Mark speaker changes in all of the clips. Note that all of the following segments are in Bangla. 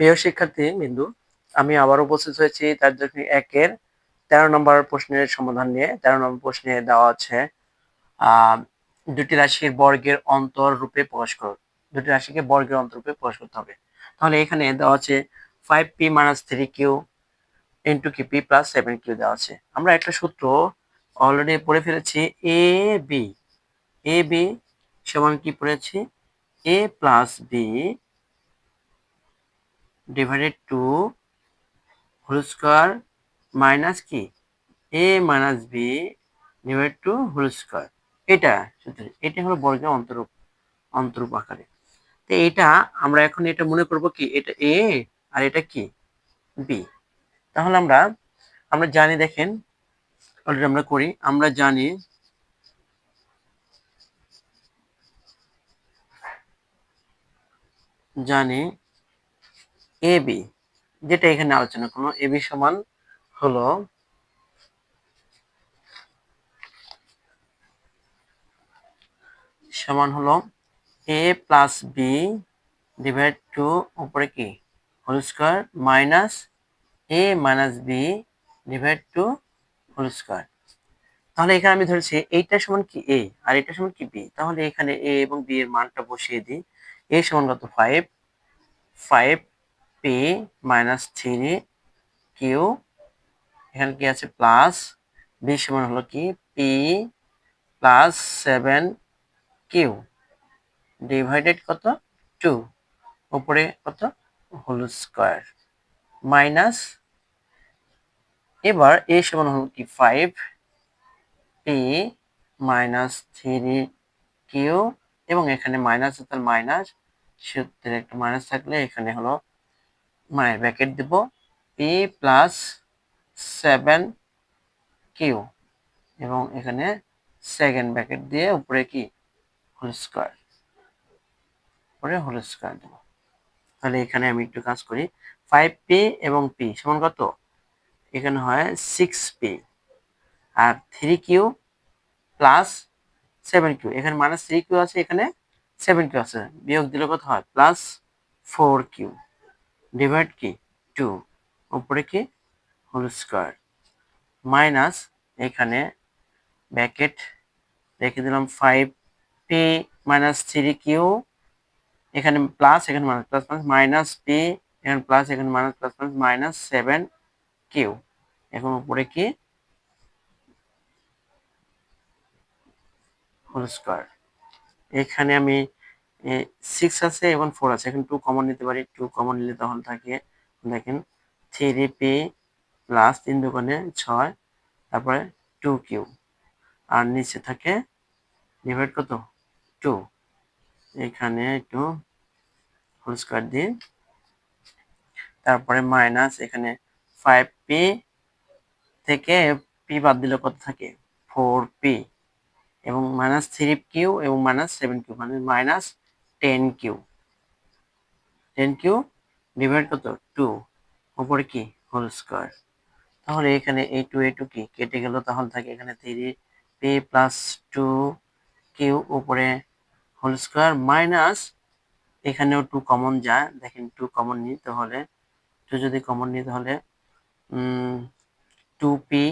Speaker 1: প্রিয় শিক্ষার্থী, বিন্দু, আমি আবার উপস্থিত হয়েছি তার জন্য একের তেরো নম্বর প্রশ্নের সমাধান নিয়ে। তেরো নম্বর প্রশ্নে দেওয়া আছে দুটি রাশির বর্গের অন্তর রূপে প্রকাশ করো, দুটি রাশিকে বর্গের অন্তর রূপে প্রকাশ করতে হবে। তাহলে এখানে দেওয়া আছে five P minus three Q into কি পি প্লাস সেভেন কিউ দেওয়া আছে। আমরা একটা সূত্র অলরেডি পড়ে ফেলেছি এ বি এ বি সমান কি পড়েছি? A plus B divided two whole square minus কি? A minus B divide two whole square এটা এটা হলো বর্গের অন্তরূপ অন্তরূপ আকারে। তো এটা আমরা এখন এটা মনে করব কি? এটা এ আর এটা কি? বি তাহলে আমরা আমরা জানি দেখেন অলরেডি আমরা করি, আমরা জানি জানি এ বি, যেটা এখানে আলোচনা করব, এ বি সমান হলো সমান হলো A plus B divide two উপরে কি? Whole square minus A minus B divide two whole square. তাহলে এখানে আমি ধরেছি এইটা সমান কি এ, আর এটা সমান কি বি? তাহলে এখানে এ এবং বি এর মানটা বসিয়ে দিই। এ সমান কত? Five five P minus three Q এখানে কি আছে? প্লাস বি সমান হলো কি? P plus seven Q divided কত? টু উপরে কত? হোল স্কোয়ার মাইনাস এবার এ সমান হলো কি? Five P minus three Q এবং এখানে মাইনাস তার মাইনাস সূত্রের একটা মাইনাস থাকলে এখানে হলো মানে ব্র্যাকেট দেব। পি প্লাস সেভেন কিউ এবং এখানে সেকেন্ড ব্র্যাকেট দিয়ে উপরে কি? হোল স্কোয়ার উপরে হোল স্কোয়ার দেবো। তাহলে এখানে আমি একটু কাজ করি। ফাইভ পি এবং পি সমান কত? এখানে হয় সিক্স পি আর three Q plus seven Q এখানে মাইনাস থ্রি কিউ আছে, এখানে সেভেন কিউ আছে। বিয়োগ দিলে কত হয়? প্লাস ফোর কিউ ডিভাইড কি টু উপরে কি হোল স্কোয়ার মাইনাস এখানে ব্যাকেট রেখে দিলাম five P minus three Q এখানে প্লাস এখানে minus plus plus minus P এখানে প্লাস এখানে minus plus plus minus seven Q এখন উপরে কি হোল স্কোয়ার এখানে আমি সিক্স আছে এবং ফোর আছে। এখন টু কমন নিতে পারি। টু কমন নিলে তখন থাকে, দেখেন থ্রি পি প্লাস তিন দোকানে ছয়, তারপরে টু কিউ আর নিচে থাকে ডিভাইড কত? টু এখানে একটু হোল স্কোয়ার দিন তারপরে মাইনাস এখানে ফাইভ পি থেকে পি বাদ দিলে কত থাকে? ফোর পি এবং মাইনাস থ্রি কিউ এবং মাইনাস সেভেন কিউ মানে minus ten Q ten Q divide কত টু উপরে কি হোল স্কোয়ার তাহলে এখানে এই টু এই টু কি কেটে গেল। তাহলে থাকে এখানে three P plus two Q উপরে হোল স্কোয়ার মাইনাস এখানেও টু কমন যায়। দেখেন টু কমন নিই তাহলে টু যদি কমন নিই তাহলে টু পি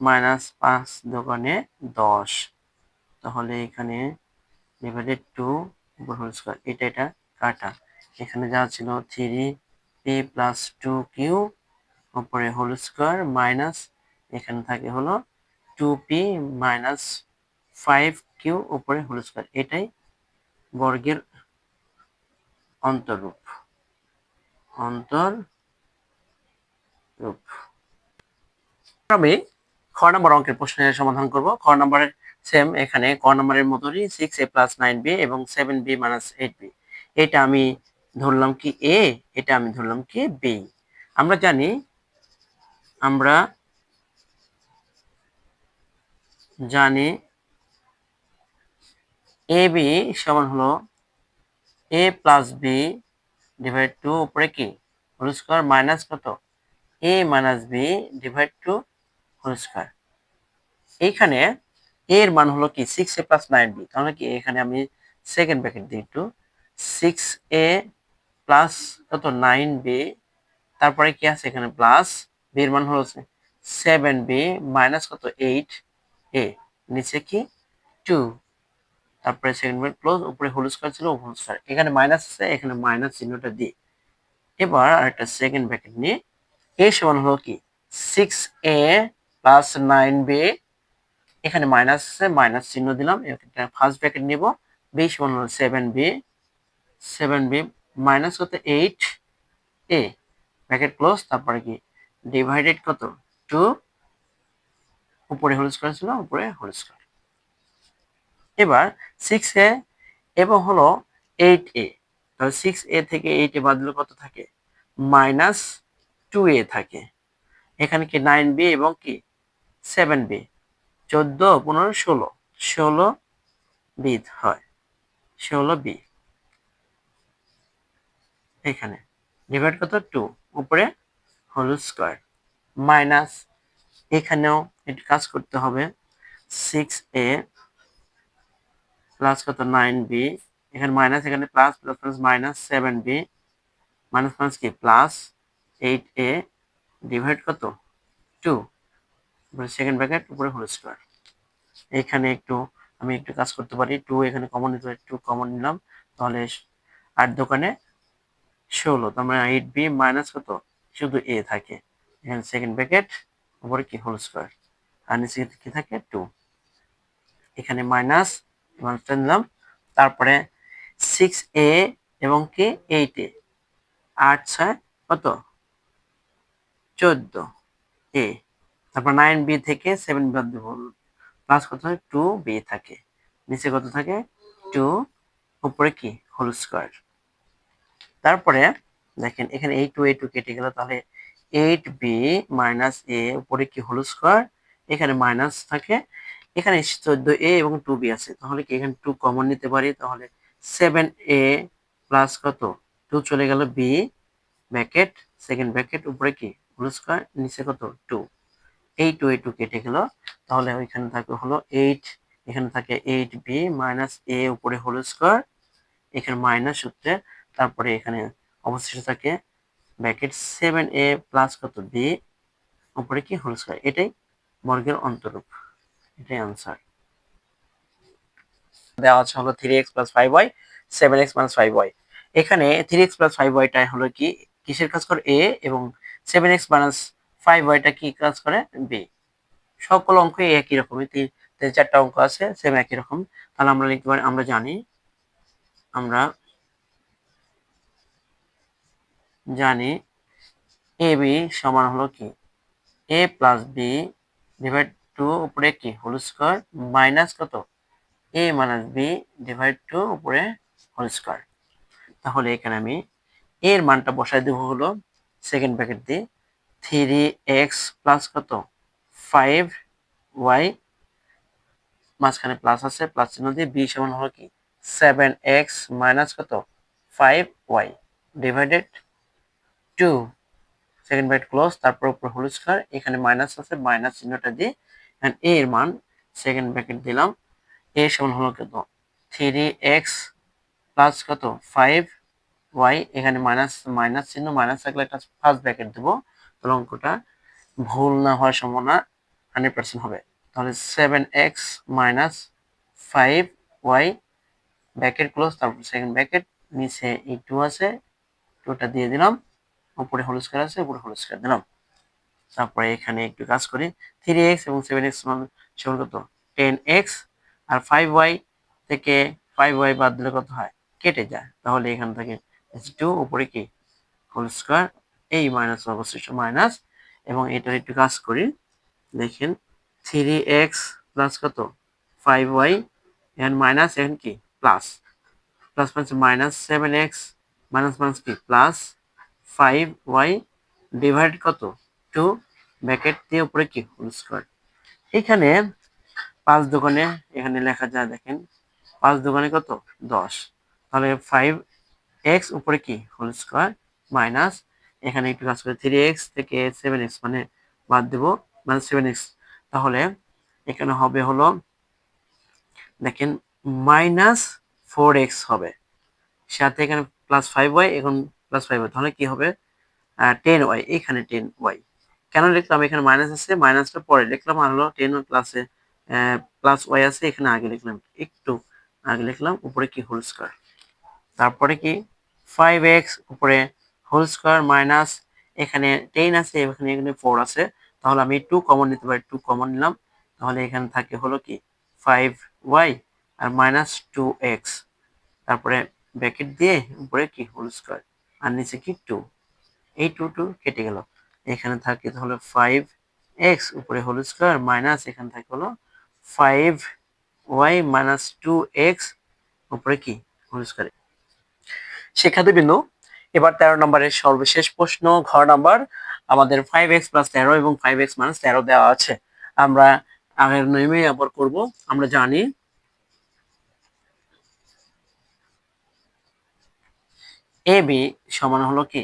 Speaker 1: মাইনাস পাঁচ দোকানে দশ। তাহলে এখানে ডিভাইডেড টু উপর হোল স্কোয়ার এটা এটা, কাটা। এখানে যা ছিল three P plus two Q উপরে হোল স্কোয়ার মাইনাস এখানে থাকে হলো two P minus five Q উপরে হোল স্কোয়ার এটাই বর্গের অন্তরূপ। অন্তর রূপ আমি খ নম্বর অঙ্কের প্রশ্নের সমাধান করব। খ নম্বরের সেম এখানে ক নম্বরের মতনই six A plus nine B এবং seven B minus eight B এটা আমি ধরলাম কি এ এটা আমি ধরলাম কি বি আমরা জানি আমরা জানি এ বি সমান হলো A plus B divide two উপরে কি? হোল স্কোয়ার মাইনাস কত? A minus B divide two whole square এইখানে এর মান হলো কি? Six A plus nine B তাহলে কি এখানে আমি সেকেন্ড ব্র্যাকেট দিই একটু। সিক্স এ প্লাস কত? নাইন বি তারপরে কি আছে এখানে? প্লাস বি এর মান হলো সেভেন বি মাইনাস কত? এইট এ নিচে কি? টু তারপরে সেকেন্ড ব্র্যাকেট ক্লোজ উপরে হোল স্কয়ার ছিল হোল স্কয়ার এখানে মাইনাস আছে, এখানে মাইনাস চিহ্নটা দিই। এবার আরেকটা সেকেন্ড ব্র্যাকেট নিয়ে এ সমান হলো কি? Six A plus nine B এখানে মাইনাস আছে মাইনাস চিহ্ন দিলাম ফার্স্ট ব্র্যাকেট নিব বি সমান হলো seven B seven B minus কত? এইট এ ব্র্যাকেট ক্লোজ তারপরে কি? ডিভাইডেড কত? টু উপরে হোল স্কয়ার ছিল, উপরে হোল স্কোয়ার এবার সিক্স এ এবং হলো এইট এ তাহলে সিক্স এ থেকে এইট এ বাদ দিলে কত থাকে? মাইনাস টু এ থাকে। এখানে কি নাইন বি এবং কি? সেভেন বি চোদ্দ, পনেরো, ষোলো। ষোলো বি হয়। ষোলো বি। এখানে। ডিভাইড কত? টু। উপরে হোল স্কোয়ার। মাইনাস এখানেও একটু কাজ করতে হবে। সিক্স এ প্লাস কত? Nine B. এখানে মাইনাস এখানে plus plus plus, minus seven B. Minus minus কি? প্লাস এইট এ ডিভাইড কত? টু। সেকেন্ড ব্র্যাকেট উপরে হোল স্কোয়ার এখানে একটু, আমি একটু কাজ করতে পারি টু এখানে কমন নিতে পারি টু কমন নিলাম, তাহলে আট দোকানে ষোলো, তার মানে এইট বি মাইনাস কত? শুধু এ থাকে। এখানে সেকেন্ড ব্র্যাকেট উপরে কি? হোল স্কোয়ার আর নিচে কি থাকে? টু এখানে মাইনাস মাইনাসটা নিলাম, তারপরে সিক্স এ এবং কি? এইট এ আট ছয় কত? চোদ্দ এ তারপর নাইন বি থেকে সেভেন বাদ দেব প্লাস কত হয় টু বি থাকে। নিচে কত থাকে? টু উপরে কি? হোল স্কোয়ার তারপরে দেখেন, এখানে এই টু এই টু কেটে গেল, তাহলে এইট বি মাইনাস এ উপরে কি? হোল স্কোয়ার এখানে মাইনাস থাকে। এখানে চোদ্দ এ এবং টু বি আছে। তাহলে কি এখানে টু কমন নিতে পারি? তাহলে সেভেন এ প্লাস কত? টু চলে গেল বি ব্যাকেট সেকেন্ড ব্যাকেট উপরে কি? হোল স্কোয়ার নিচে কত? টু এই টু টু কেটে গেল। তাহলে ওইখানে থাকে হলো এইট এখানে থাকে এইট বি মাইনাস এ উপরে হোল স্কোয়ার এখানে মাইনাস সূত্রে, তারপরে এখানে অবশিষ্ট থাকে ব্যাকেট সেভেন এ প্লাস কত বি উপরে কি হোল স্কোয়ার এটাই বর্গের অন্তরূপ। এটাই আনসার দেওয়া আছে হলো three X plus five Y seven X minus five Y এখানে থ্রি এক্স প্লাস ফাইভ ওয়াইটা হলো কি? কিসের কাজ করে? এ এবং সেভেন এক্স মাইনাস ফাইভ ওয়াইটা কি কাজ করে? বি সকল অঙ্ক একই রকমই, তিন চারটা অঙ্ক আছে সেম একই রকম। তাহলে আমরা লিখতে পারি, আমরা জানি আমরা জানি এ বি সমান হলো কি? A plus B divide two উপরে কি? হোল স্কোয়ার মাইনাস কত? A minus B divide two উপরে হোল স্কোয়ার তাহলে এখানে আমি এর মানটা বসাই দেবো হলো সেকেন্ড ব্র্যাকেট দিয়ে। থ্রি এক্স প্লাস কত? ফাইভ ওয়াই মাঝখানে প্লাস আছে প্লাস চিহ্ন দিয়ে বি সমান হলো কি? সেভেন এক্স মাইনাস কত? Five Y divided two second bracket close তারপর উপর হোল স্কয়ার এখানে মাইনাস আছে মাইনাস চিহ্নটা দিয়ে এন্ড এ এর মান সেকেন্ড ব্র্যাকেট দিলাম। এ সমান হলো কত? থ্রি এক্স প্লাস কত? ফাইভ ওয়াই এখানে মাইনাস মাইনাস চিহ্ন মাইনাস থাকলে একটা ফার্স্ট ব্র্যাকেট দেবো। তাহলে অঙ্কটা ভুল না হওয়ার সম্ভাবনা হান্ড্রেড পার্সেন্ট হবে। তাহলে seven X minus five Y bracket close তারপর সেকেন্ড ব্র্যাকেট, নিচে এই টু আছে টুটা দিয়ে দিলাম, উপরে হোল স্কোয়ার আছে, উপরে হোল স্কোয়ার দিলাম। তারপরে এখানে একটু কাজ করি থ্রি এক্স এবং সেভেন এক্স সমান কত? টেন এক্স আর ফাইভ ওয়াই থেকে ফাইভ ওয়াই বাদ দিলে কত হয়? কেটে যায়। তাহলে এখান থেকে টু উপরে কি? হোল স্কোয়ার এই মাইনাস অবশিষ্ট মাইনাস এবং এটা একটু কাজ করি। দেখেন থ্রি এক্স প্লাস কত? ফাইভ ওয়াই এখানে মাইনাস এখানে কি? Plus plus minus minus seven X minus minus কি? প্লাস ফাইভ ওয়াই ডিভাইড কত? টু ব্যাকেট দিয়ে উপরে কি? হোল স্কোয়ার এখানে পাঁচ দোকানে, এখানে লেখা যায়, দেখেন, পাঁচ দোকানে কত? দশ। তাহলে ফাইভ এক্স উপরে কি? হোল স্কোয়ার মাইনাস এখানে একটু কাজ করে থ্রি এক্স থেকে সেভেন এক্স মানে বাদ দেবো মানে সেভেন এক্স তাহলে এখানে হবে হলো, দেখেন মাইনাস ফোর এক্স হবে। সাথে এখানে প্লাস ফাইভ ওয়াই এখন প্লাস ফাইভ ওয়াই তাহলে কি হবে? টেন ওয়াই এখানে টেন ওয়াই কেন লিখলাম? এখানে মাইনাস আছে মাইনাসটা পরে লিখলাম, আর হলো টেন প্লাসে প্লাস ওয়াই আছে, এখানে আগে লিখলাম, একটু আগে লিখলাম, উপরে কি হোল স্কোয়ার তারপরে কি? ফাইভ এক্স উপরে হোল স্কোয়ার মাইনাস এখানে টেন আছে, এখানে এখানে ফোর আছে। তাহলে আমি টু কমন নিতে পারি টু কমন নিলাম। তাহলে এখানে থাকে হলো কি ফাইভ ওয়াই আর মাইনাস টু এক্স তারপরে ব্র্যাকেট দিয়ে উপরে কি হোল স্কোয়ার আর নিচে কি টু এই টু টু কেটে গেল। এখানে থাকে তাহলে ফাইভ এক্স উপরে হোল স্কোয়ার মাইনাস এখানে থাকে হলো five Y minus two X উপরে কি হোল স্কোয়ার শিক্ষার্থীবৃন্দ এবার তেরো নম্বরের সর্বশেষ প্রশ্ন ঘর নাম্বার, আমাদের ফাইভ এক্স প্লাস তেরো এবং ফাইভ এক্স মাইনাস তেরো দেওয়া আছে। আমরা আগের নিয়মে আবার করব, আমরা জানি। এ বি সমান হলো কি?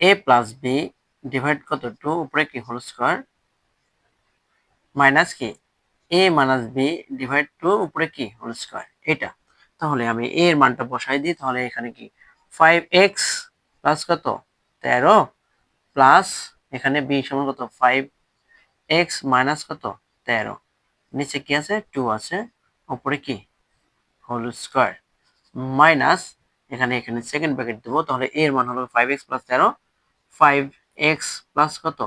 Speaker 1: এ প্লাস বি ডিভাইড কত? টু উপরে কি? হোল স্কোয়ার মাইনাস কি? A minus B divide two উপরে কি? হোল স্কোয়ার এটা। তাহলে আমি এর মানটা বসাই দিই, তাহলে এখানে কি? ফাইভ এক্স প্লাস কত? তেরো প্লাস এখানে বি সমান কত? ফাইভ এক্স মাইনাস কত? তেরো। নিচে কি আছে? টু আছে। উপরে কি? হোল স্কোয়ার মাইনাস এখানে এখানে সেকেন্ড ব্র্যাকেট দেবো, তাহলে এর মান হলো ফাইভ এক্স প্লাস তেরো। ফাইভ এক্স প্লাস কত?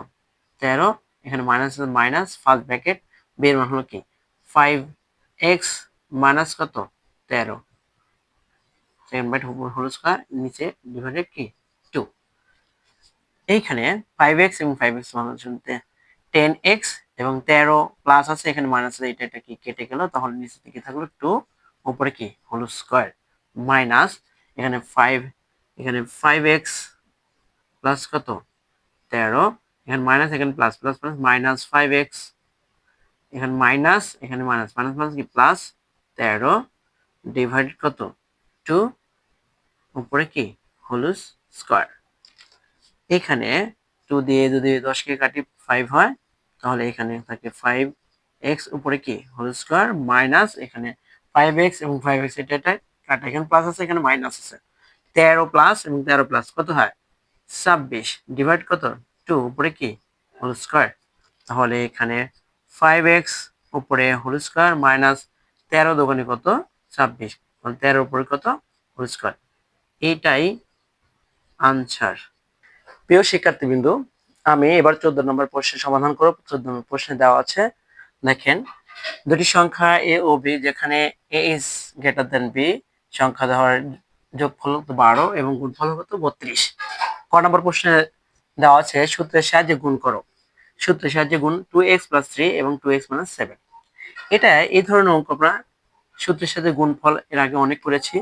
Speaker 1: তেরো। এখানে মাইনাস মাইনাস ফার্স্ট ব্র্যাকেট বের মান হলো কি? ফাইভ এক্স মাইনাস কত? তেরো। সেকেন্ড ব্র্যাকেট হোল স্কোয়ার নিচে ডিভাইডেড কি? এইখানে ফাইভ এক্স এবং ফাইভ এক্স শুনতে টেন এক্স এবং তেরো প্লাস আছে, এখানে মাইনাস আছে, এটা এটা কি কেটে গেল? তাহলে নিচে থেকে থাকল টু উপরে কি? হোল স্কোয়ার মাইনাস এখানে ফাইভ এখানে ফাইভ এক্স প্লাস কত? তেরো, এখানে মাইনাস এখানে plus plus plus minus five X এখানে মাইনাস এখানে মাইনাস মাইনাস মাইনাস কি? প্লাস তেরো ডিভাইড কত? টু উপরে কি? হোল স্কোয়ার এখানে টু দিয়ে যদি দশকে কাটি ফাইভ হয়, তাহলে এখানে থাকে ফাইভ এক্স উপরে কি? হোল স্কোয়ার মাইনাস এখানে ফাইভ এক্স এবং ফাইভ এক্স এটা কাটা। এখানে প্লাস আছে, এখানে মাইনাস আছে। তেরো প্লাস এবং তেরো প্লাস কত হয়? ছাব্বিশ। ডিভাইড কত? টু উপরে কি? হোল স্কোয়ার তাহলে এখানে ফাইভ এক্স উপরে হোল স্কোয়ার মাইনাস তেরো দোকানে কত? ছাব্বিশ। তেরো উপরে কত? হোল স্কোয়ার এইটাই আনসার প্রিয় শিক্ষার্থীবৃন্দু, আমি এবার চোদ্দ নম্বর প্রশ্নের সমাধান করব। চোদ্দ নম্বর প্রশ্নে দেওয়া আছে, দেখেন, দুটি সংখ্যা এ ও বি যেখানে A is greater than B সংখ্যা দেওয়ার যোগফল বারো এবং গুণফল হতো বত্রিশ। ক নম্বর প্রশ্নে দেওয়া আছে, সূত্রের সাহায্যে গুণ করো। সূত্রের সাহায্যে গুণ টু এক্স প্লাস থ্রি এবং টু এক্স মাইনাস সেভেন এটা এই ধরনের অঙ্ক আমরা সূত্রের সাথে গুণফল এর আগে অনেক করেছি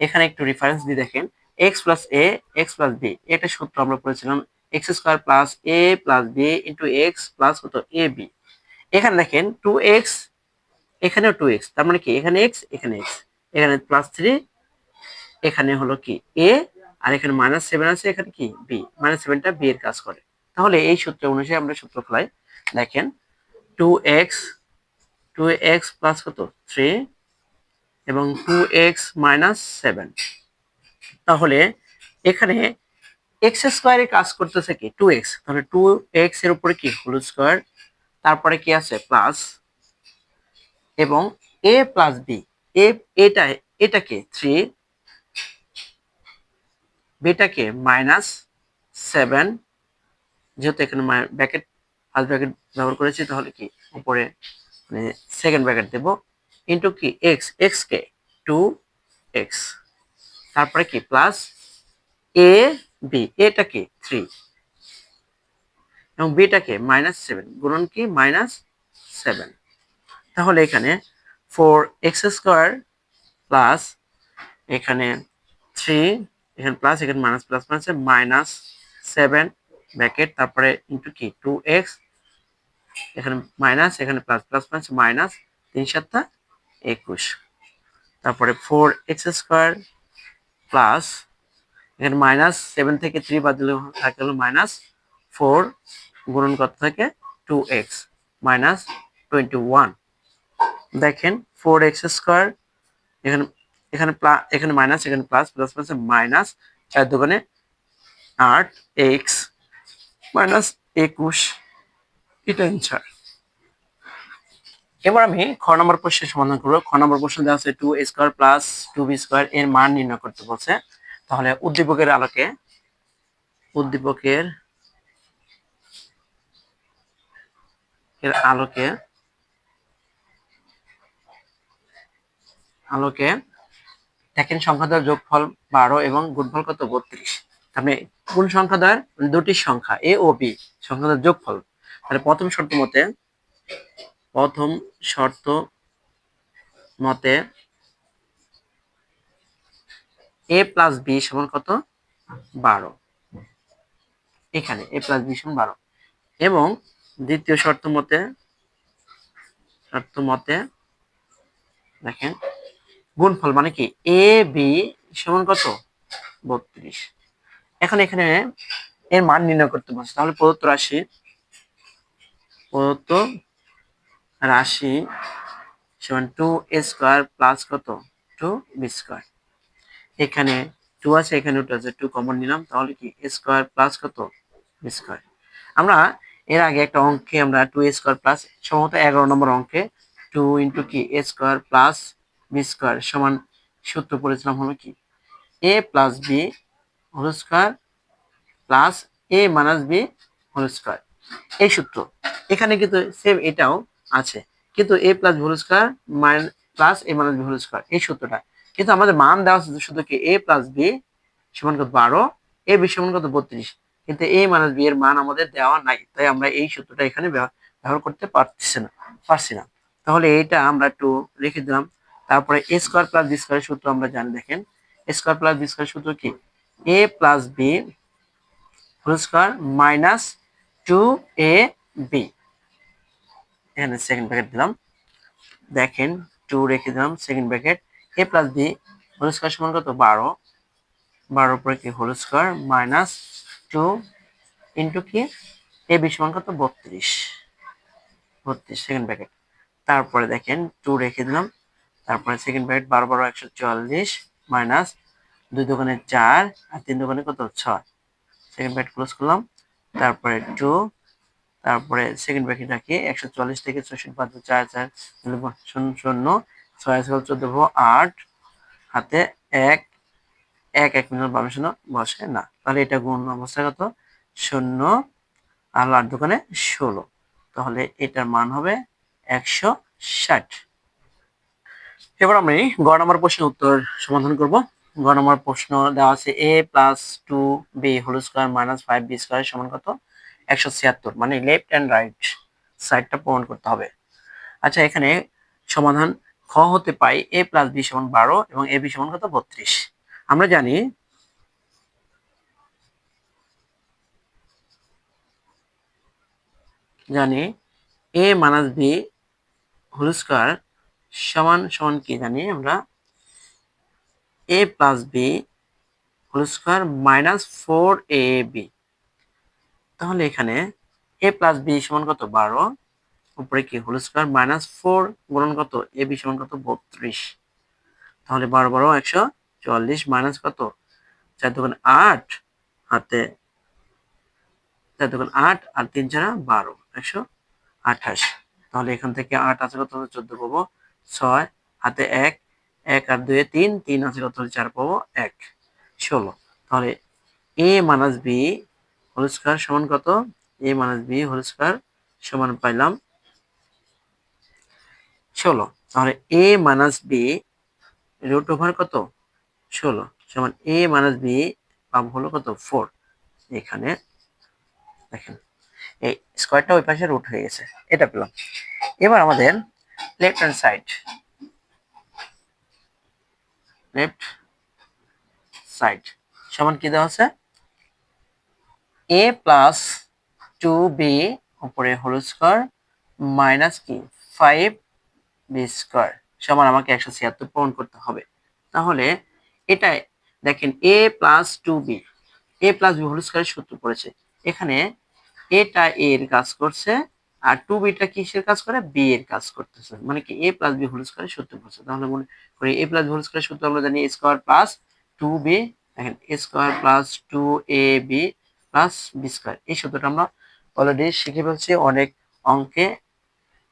Speaker 1: এখানে একটু রেফারেন্স দিয়ে দেখেন। X plus A X plus B এটা সূত্র আমরা পড়েছিলাম X square plus A plus B into X plus কত? এ বি এখানে দেখেন টু এক্স এখানেও টু এক্স তার মানে কি? এখানে এক্স এখানে এক্স এখানে প্লাস থ্রি এখানে হলো কি? এ আর এখানে মাইনাস সেভেন আছে, এখানে কি? বি মাইনাস সেভেনটা বি এর কাজ করে। তাহলে এই সূত্র অনুযায়ী আমরা সূত্র ফেলাই দেখেন two X two X plus কত? থ্রি এবং টু এক্স মাইনাস সেভেন তাহলে এখানে এক্স স্কোয়ারে কাজ করতেছে কি? টু এক্স তাহলে টু এক্সের উপরে কি? হোল স্কোয়ার তারপরে কি আছে? প্লাস এবং এ প্লাস বি এ, এটা, এটাকে থ্রি বিটাকে মাইনাস সেভেন যেহেতু এখানে ব্যাকেট ফার্স্ট ব্যাকেট ব্যবহার করেছি, তাহলে কি? উপরে মানে সেকেন্ড ব্যাকেট দেব। ইন্টু কি? এক্স এক্স কে টু এক্স তারপরে কি? প্লাস এ বি এটা কি? থ্রি এবং বিটা বিটাকে মাইনাস সেভেন গুণন কি? মাইনাস সেভেন তাহলে এখানে ফোর এক্স স্কোয়ার প্লাস এখানে থ্রি এখানে প্লাস এখানে minus plus minus minus seven bracket তারপরে ইন্টু কি? টু এক্স এখানে মাইনাস এখানে প্লাস প্লাস প্লাস মাইনাস তিন সাতটা একুশ। তারপরে ফোর এক্স স্কোয়ার প্লাস এখানে মাইনাস সেভেন থেকে থ্রি বাদ দিলে থাকে হলো মাইনাস ফোর গুণন কত থাকে? Two X minus twenty one দেখেন ফোর এক্স স্কোয়ার এখানে এখানে প্লাস এখানে মাইনাস এখানে প্লাস প্লাস প্লাস মাইনাস চার দোকানে আট এক্স মাইনাস একুশ। এটা অ্যান্সার এবার আমি খ নম্বর প্রশ্নের সমাধান করব। খ নম্বর প্রশ্ন দেওয়া আছে two square plus two B square এর মান নির্ণয় করতে বলছে। তাহলে উদ্দীপকের আলোকে, উদ্দীপকের এর আলোকে আলোকে দেখেন সংখ্যাদ্বয়ের যোগফল বারো এবং গুণফল কত? বত্রিশ। তাহলে কোন সংখ্যাদ্বয়ের দুটি সংখ্যা এ ও বি সংখ্যাদ্বয়ের যোগফল। তাহলে প্রথম শর্ত মতে প্রথম শর্ত মতে এ প্লাস বি সমান কত? বারো। এখানে এ প্লাস বি সমান বারো। এবং দ্বিতীয় শর্ত মতে শর্ত মতে, দেখেন, গুণফল মানে কি? এ বি সমান কত? বত্রিশ। এখন এখানে এর মান নির্ণয় করতে বলছে। তাহলে প্রদত্ত রাশি, প্রদত্ত রাশি সমান টু এ স্কোয়ার প্লাস কত? টু বি স্কোয়ার এখানে টু আছে, এখানে টু আছে টু কমন নিলাম, তাহলে কি এ স্কোয়ার প্লাস কত? বি স্কোয়ার আমরা এর আগে একটা অঙ্কে আমরা টু এ স্কোয়ার প্লাস সম্ভবত এগারো নম্বর অঙ্কে টু ইন্টু কি? A square plus B square সমান সূত্র পড়েছিলাম হলো কি? A plus B whole square plus A minus B whole square এই সূত্র। এখানে কিন্তু সেম এটাও আছে। কিন্তু A plus whole square minus plus A minus whole square এই সূত্রটা। কিন্তু আমাদের মান দেওয়া আছে শুধু কি এ প্লাস বি সমান কত বারো এ বি সমান কত বত্রিশ। কিন্তু এ মাইনাস বি এর মান আমাদের দেওয়া নাই, তাই আমরা এই সূত্রটা এখানে ব্যবহার করতে পারছি না পারছি না। তাহলে এইটা আমরা একটু রেখে দিলাম। তারপরে A square plus B square সূত্র আমরা জানি, দেখেন। A square plus B square সূত্র কি? A plus B whole square minus two A B এখানে সেকেন্ড ব্র্যাকেট দিলাম। দেখেন টু রেখে দিলাম second bracket A plus B whole square সমান কত? বারো। বারোর পরে কি? Whole square minus two into কি? এ বি সমান কত? বত্রিশ। বত্রিশ সেকেন্ড ব্র্যাকেট তারপরে দেখেন টু রেখে দিলাম। তারপরে সেকেন্ড ব্র্যাকেট বারো বারো, একশো চুয়াল্লিশ মাইনাস দুই দোকানে চার আর তিন দোকানে কত? ছয়। সেকেন্ড ব্র্যাকেট ক্লোজ করলাম। তারপরে টু তারপরে সেকেন্ড ব্র্যাকেট রাখি, একশো চল্লিশ থেকে ছয়ষট্টি পাঁচ চার চার শূন্য শূন্য, ছয় সাল চোদ্দ আট, হাতে এক এক এক মিনিট বামে শূন্য, বসে না। তাহলে এটা গুণ অবস্থা কত শূন্য, আর আট দোকানে ষোলো। তাহলে এটার মান হবে একশো ষাট। এবার আমি গ নম্বর প্রশ্নের উত্তর সমাধান করব। গ নম্বর প্রশ্ন দেওয়া আছে A plus two B whole square minus five B square সমান কত? একশো ছিয়াত্তর মানে লেফট অ্যান্ড রাইট সাইডটা প্রমাণ করতে হবে। আচ্ছা এখানে সমাধান খ হতে পাই এ প্লাস বি সমান বারো এবং এ বি সমান কত? বত্রিশ। আমরা জানি জানি A minus B whole square সমান সমান কি জানি আমরা? A plus B whole square minus four A B তাহলে এখানে এ প্লাস বি সমান কত বারো? উপরে কি হোল স্কোয়ার মাইনাস ফোর গুণন কত? এ বি সমান কত? বত্রিশ। তাহলে বারো বারো একশো চুয়াল্লিশ মাইনাস কত? চার দোকান আট হাতে চার দোকান আট আর তিন ছাড়া বারো, একশো আঠাশ। তাহলে এখান থেকে আট আছে কত চোদ্দ পাবো। ছয় হাতে এক এক আর দুয়ে তিন তিন আছে কত চার পাবো এক। ষোলো। তাহলে A minus B whole square সমান কত? A minus B whole square সমান পাইলাম ষোলো। তাহলে A minus B root over কত? ষোলো। সমান এ মাইনাস বি পাব হলো কত? ফোর এখানে দেখেন, এই স্কোয়ারটা ওই পাশে রুট হয়ে গেছে, এটা পেলাম। এবার আমাদের left hand side left side সমান কি দেওয়া আছে? এ প্লাস টু বি উপরে হোল স্কোয়ার মাইনাস কি? ফাইভ বি স্কোয়ার সমান আমাকে একশো ছিয়াত্তর পূরণ করতে হবে। তাহলে এটা দেখেন A plus two B A plus B whole স্কোয়ারের সূত্র পড়েছে। এখানে এটা এ এর কাজ করছে আর টু বিটা কিসের কাজ করে? বি এর কাজ করতেছে। মানে কি? এ প্লাস বি হোল স্কোয়ারের সূত্র পড়ছে। তাহলে মনে করি এ প্লাস হোল স্কোয়ারের সূত্র আমরা জানি স্কোয়ার প্লাস টু বি দেখেন square plus two A B plus B square এই সূত্রটা আমরা অলরেডি শিখে ফেলছি, অনেক অঙ্কে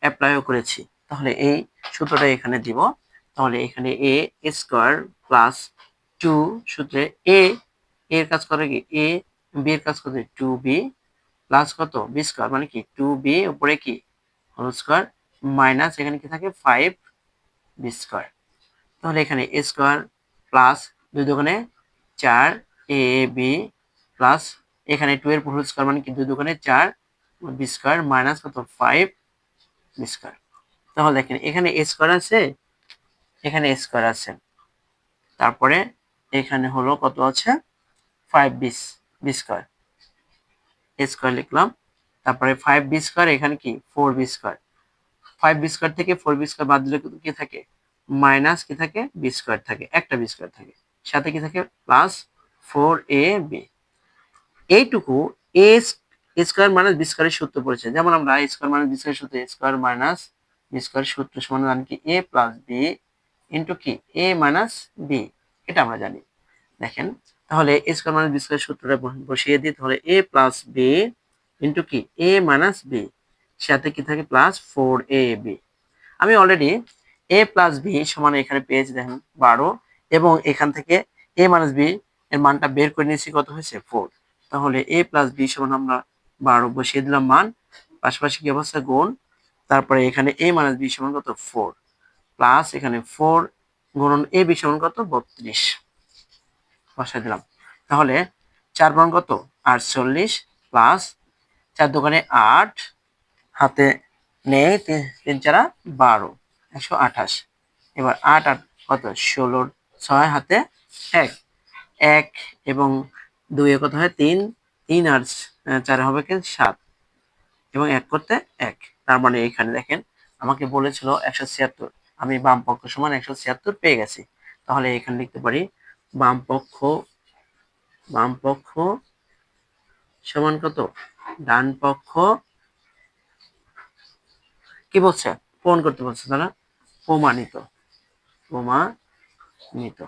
Speaker 1: অ্যাপ্লাইও করেছি। তাহলে এই সূত্রটা এখানে দিব। তাহলে এখানে এ স্কোয়ার প্লাস টু সূত্রে এ এর কাজ করে কি? এ বি এর কাজ করে টু বি প্লাস কত? বি স্কোয়ার মানে কি? টু বি উপরে কি? হোল স্কোয়ার মাইনাস এখানে কি থাকে? ফাইভ বি স্কোয়ার তাহলে এখানে এ স্কোয়ার প্লাস দুই দোকানে চার এ বি প্লাস এখানে টু এর হোল স্কোয়ার মানে কি দুই দোকানে চার বি মাইনাস কত? ফাইভ বি তাহলে দেখেন, এখানে এ স্কোয়ার আছে, এখানে এ স্কোয়ার আছে। তারপরে এখানে হলো কত আছে? ফাইভ বিস বি স্কোয়ার এ স্কোয়ার লিখলাম। তারপরে ফাইভ বি স্কোয়ার এখানে কি? Four B square five B square থেকে ফোর বি স্কোয়ার বাদ দিলে কি থাকে? মাইনাস কি থাকে? বি স্কোয়ার থাকে। একটা বি স্কোয়ার থাকে। সাথে কি থাকে? প্লাস ফোর এ বি এইটুকু এ স্কোয়ার মাইনাস বি স্কোয়ারের সূত্র পড়েছে যেমন আমরা A square minus B square সূত্র A square minus B square সূত্র সমান জানি কি? এ প্লাস বি ইন্টু কি? এ মাইনাস বি এটা আমরা জানি। দেখেন, তাহলে A square minus B square সূত্রটা বসিয়ে দিই। তাহলে এ প্লাস বি ইন্টু কি? এ মাইনাস বি সাথে কি থাকে? প্লাস ফোর এ বি আমি অলরেডি এ প্লাস বি সমান এখানে পেয়েছি, দেখেন, বারো। এবং এখান থেকে এ মাইনাস বি এর মানটা বের করে নিয়েছি, কত হয়েছে? ফোর তাহলে এ প্লাস বি সমান আমরা বারো বসিয়ে দিলাম মান, পাশাপাশি কি অবস্থা? গুণ। তারপরে এখানে এ মাইনাস বি সমান কত? ফোর প্লাস এখানে ফোর গুণন এ বি সমান কত? বত্রিশ। বসাই দিলাম। তাহলে চার মান কত? আটচল্লিশ। প্লাস চার দোকানে আট, হাতে নেই, তিন চারা বারো, একশো আঠাশ। এবার আট আট কত? ষোলোর ছয়, হাতে এক। এক এবং দুই কত হয়? তিন। তিন আর চার হবে কেন? সাত। এবং এক করতে এক। তার মানে এখানে দেখেন, আমাকে বলেছিল একশো ছিয়াত্তর। আমি বাম পক্ষ সমান একশো ছিয়াত্তর পেয়ে গেছি। তাহলে এখানে লিখতে পারি বাম পক্ষ বাম পক্ষ সমান কত? ডান পক্ষ কি বলছে? প্রমাণ করতে বলছে তারা, প্রমাণিত। প্রমাণিত।